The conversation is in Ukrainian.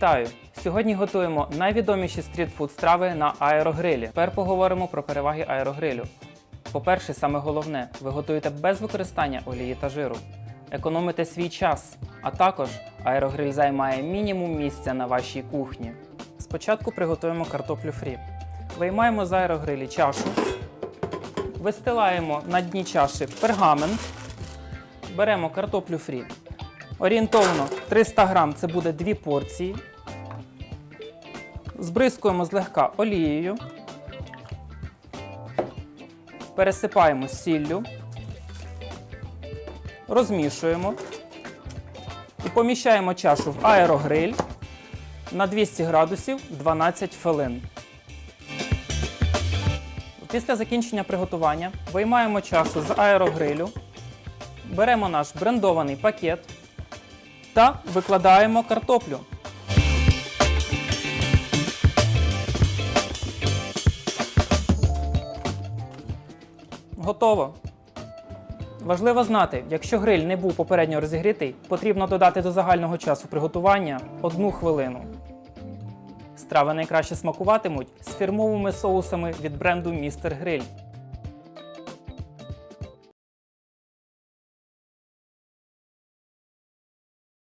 Вітаю! Сьогодні готуємо найвідоміші стрітфуд страви на аерогрилі. Тепер поговоримо про переваги аерогрилю. По-перше, саме головне, ви готуєте без використання олії та жиру. Економите свій час, а також аерогриль займає мінімум місця на вашій кухні. Спочатку приготуємо картоплю фрі. Виймаємо з аерогрилі чашу, вистилаємо на дні чаші пергамент, беремо картоплю фрі. Орієнтовно 300 грам це буде 2 порції. Збризкуємо злегка олією. Пересипаємо сіллю. Розмішуємо. І поміщаємо чашу в аерогриль на 200 градусів 12 хвилин. Після закінчення приготування виймаємо чашу з аерогрилю, беремо наш брендований пакет та викладаємо картоплю. Готово. Важливо знати, якщо гриль не був попередньо розігрітий, потрібно додати до загального часу приготування одну хвилину. Страви найкраще смакуватимуть з фірмовими соусами від бренду Містер Гриль.